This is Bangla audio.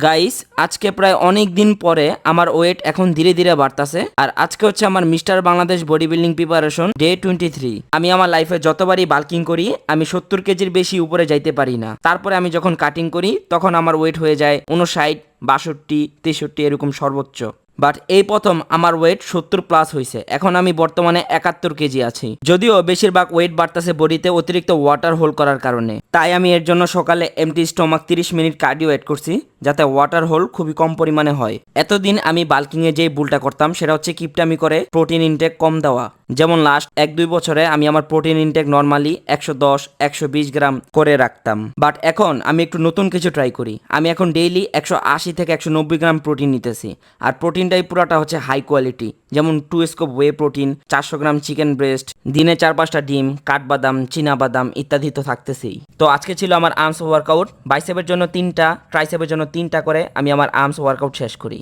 গাইস আজকে প্রায় অনেক দিন পরে আমার ওয়েট এখন ধীরে ধীরে বাড়তাছে। আর আজকে হচ্ছে আমার mister Bangladesh body building preparation day twenty three আমি আমার লাইফে যতবারই বাল্কিং করি, আমি সত্তর কেজির বেশি উপরে যাইতে পারি না। তারপরে আমি যখন কাটিং করি, তখন আমার ওয়েট হয়ে যায় উনষাট বাষট্টি, তেষট্টি এরকম সর্বোচ্চ। বাট এই প্রথম আমার ওয়েট সত্তর প্লাস হয়েছে এখন আমি বর্তমানে একাত্তর কেজি আছি। যদিও বেশিরভাগ ওয়েট বাড়তেছে বডিতে অতিরিক্ত ওয়াটার হোল করার কারণে। তাই আমি এর জন্য সকালে এমটি স্টমাক তিরিশ মিনিট কার্ডিও এড করছি, যাতে ওয়াটার হোল খুবই কম পরিমাণে হয়। এতদিন আমি বাল্কিংয়ে যেই ভুলটা করতাম, সেটা হচ্ছে কিপটামি করে প্রোটিন ইনটেক কম দেওয়া। যেমন লাস্ট এক দুই বছরে আমি আমার প্রোটিন ইনটেক নর্মালি একশো দশ, একশো বিশ গ্রাম করে রাখতাম। বাট এখন আমি একটু নতুন কিছু ট্রাই করি। আমি এখন ডেইলি একশো আশি থেকে একশো নব্বই গ্রাম প্রোটিন নিতেছি। আর প্রোটিনটাই পুরাটা হচ্ছে হাই কোয়ালিটি যেমন টু স্কোপ ওয়ে প্রোটিন চারশো গ্রাম চিকেন ব্রেস্ট দিনে চার পাঁচটা ডিম, কাঠবাদাম বাদাম ইত্যাদি তো থাকতেছেই। তো আজকে ছিল আমার আর্মস ওয়ার্কআউট বাইসেপের জন্য তিনটা ট্রাইসেপের জন্য তিনটা করে আমি আমার আর্মস ওয়ার্কআউট শেষ করি।